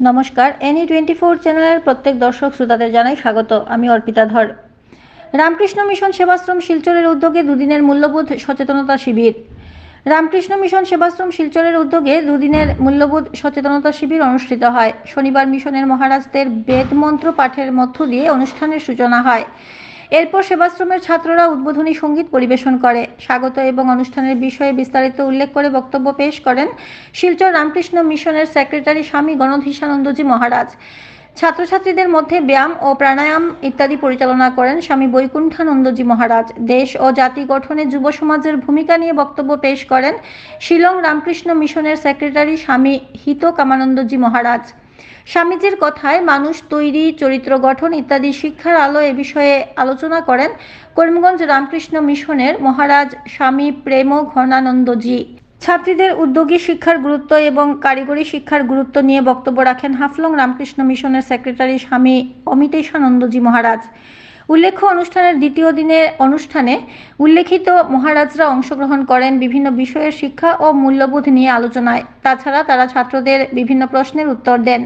নমস্কার any twenty four চ্যানেলের প্রত্যেক দর্শক শ্রোতাদের জানাই স্বাগত। আমি অর্পিতা ধর। রামকৃষ্ণ মিশন সেবাশ্রম শিলচরের উদ্যোগে দুদিনের মূল্যবোধ সচেতনতা শিবির। রামকৃষ্ণ মিশন সেবাশ্রম শিলচরের উদ্যোগে দুদিনের মূল্যবোধ সচেতনতা শিবির অনুষ্ঠিত হয়। শনিবার মিশনের মহারাজদের বেদ মন্ত্র পাঠের মধ্য দিয়ে অনুষ্ঠানের সূচনা হয়। এরপর সেবাশ্রমের ছাত্ররা উদ্বোধনী সংগীত পরিবেশন করে। স্বাগত এবং অনুষ্ঠানের বিষয়ে বিস্তারিত উল্লেখ করে বক্তব্য পেশ করেন শিলচর রামকৃষ্ণ মিশনের সেক্রেটারি স্বামী গণধীশানন্দজি মহারাজ। ছাত্রছাত্রীদের মধ্যে ব্যায়াম ও প্রাণায়াম ইত্যাদি পরিচালনা করেন স্বামী বৈকুণ্ঠানন্দজি মহারাজ। দেশ ও জাতি গঠনে যুব সমাজের ভূমিকা নিয়ে বক্তব্য পেশ করেন শিলং রামকৃষ্ণ মিশনের সেক্রেটারি স্বামী হিত কামানন্দজি মহারাজ। স্বামীজির কথায় মানুষ তৈরি, চরিত্র গঠন ইত্যাদি শিক্ষার আলো এ বিষয়ে আলোচনা করেন করিমগঞ্জ রামকৃষ্ণ মিশনের মহারাজ স্বামী প্রেম ঘনানন্দজি ছাত্রীদের উদ্যোগী শিক্ষার গুরুত্ব এবং কারিগরি শিক্ষার গুরুত্ব নিয়ে বক্তব্য রাখেন হাফলং রামকৃষ্ণ মিশনের সেক্রেটারি স্বামী অমিতেশানন্দজি মহারাজ। উল্লেখ্য অনুষ্ঠানের দ্বিতীয় দিনের অনুষ্ঠানে উল্লেখিত মহারাজরা অংশগ্রহণ করেন বিভিন্ন বিষয়ের শিক্ষা ও মূল্যবোধ নিয়ে আলোচনায়। তাছাড়া তারা ছাত্রদের বিভিন্ন প্রশ্নের উত্তর দেন।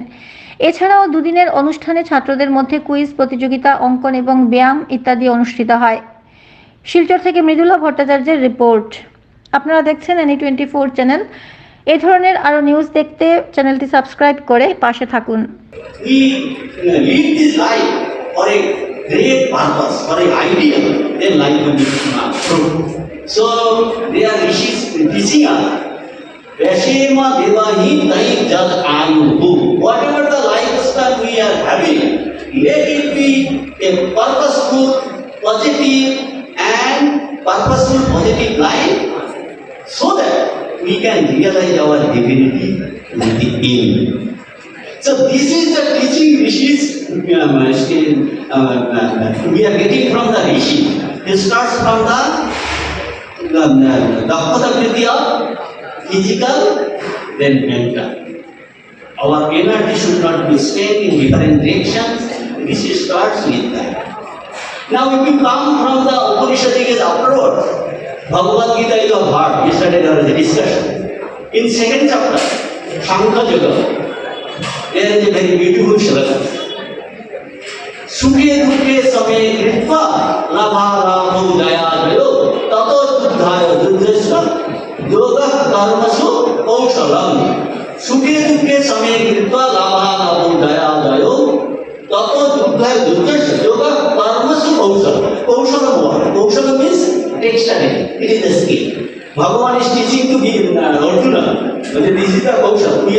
এছাড়াও দুদিনের অনুষ্ঠানে ছাত্রদের মধ্যে কুইজ, প্রতিযোগিতা, অঙ্কন এবং ব্যায়াম ইত্যাদি অনুষ্ঠিত হয়। শিলচর থেকে মৃদুলা ভট্টাচার্যের রিপোর্ট। আপনারা দেখছেন এনি টোয়েন্টি ফোর চ্যানেল। এ ধরনের আরও নিউজ দেখতে চ্যানেলটি সাবস্ক্রাইব করে পাশে থাকুন। Uh, great purpose, for an idea, then life will be uh, true. So they are rishis teaching us. Vashema devahi tai jad ayuhu. Whatever the lifestyle we are having, let it be a purposeful, positive and purposeful positive life so that we can realize our divinity in the end. So this is the teaching rishis um, uh, uh, uh, we are getting from the rishi. It starts from the um, uh, Dakota Vidya, physical, then mental. Our energy should not be spent in different directions. This starts with that. Now if you come from the Upanishadic approach, Bhagavad Gita you have heard, yesterday there was a discussion. In second chapter, Shankha Yoga, there is a very beautiful slogan. সুখে দুঃখে সবে কৃপা lava লাভো দয়া জয় তত যুদ্ধায় যুদ্ধস্ব যোগ কর্মসু কৌশলম সুখে দুঃখে সবে কৃপা লাভা লাভো দয়া জয় তত যুদ্ধায় যুদ্ধস্ব যোগ কর্মসু কৌশল কৌশল what? কৌশল means dexterity. It is the skill. Bhagavan is teaching to be uh, Arjuna. But this is the kaushal. We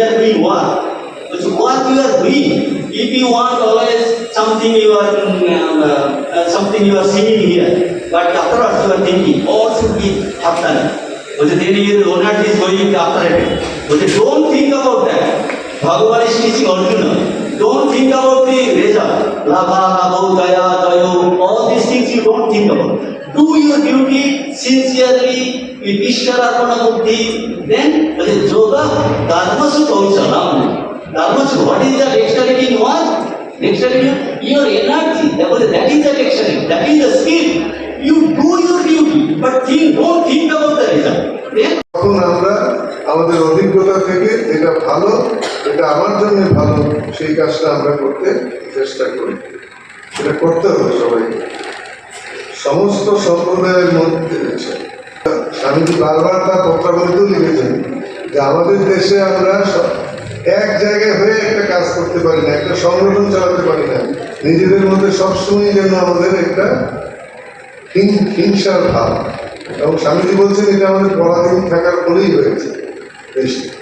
doing what? You are doing, if you want always something you are um, uh, uh, something you are seeing here, but afterwards you are thinking, all should be after. But then your owner is going after it. But don't think about that. Bhagavan is teaching Arjuna. Don't think about the result. Labha, labho, daya, dayo, all these things you don't think about. Do your duty sincerely, with Ishvara Buddhi, then the yoga, dharma su kaushalam. Dharma su, what is the dexterity in what? Dexterity, your energy, that is the dexterity, that is the skill. You do your duty, but think, don't think about the result. Then তখন আমরা আমাদের অভিজ্ঞতা থেকে এটা ভালো এটা আমার জন্য ভালো সেই কাজটা আমরা করতে চেষ্টা করি এটা করতে হবে সবাইকে সমস্ত সম্প্রদায়ের মধ্যে স্বামীজি বারবার তার পত্রাবলিতেও লিখেছেন যে আমাদের দেশে আমরা এক জায়গায় হয়ে একটা কাজ করতে পারি না, একটা সংগঠন চালাতে পারি না। নিজেদের মধ্যে সবসময় যেন আমাদের একটা হিংসার ভাব। এবং স্বামীজি বলছেন, এটা আমাদের পরাধীন থাকার ফলেই হয়েছে। দেশে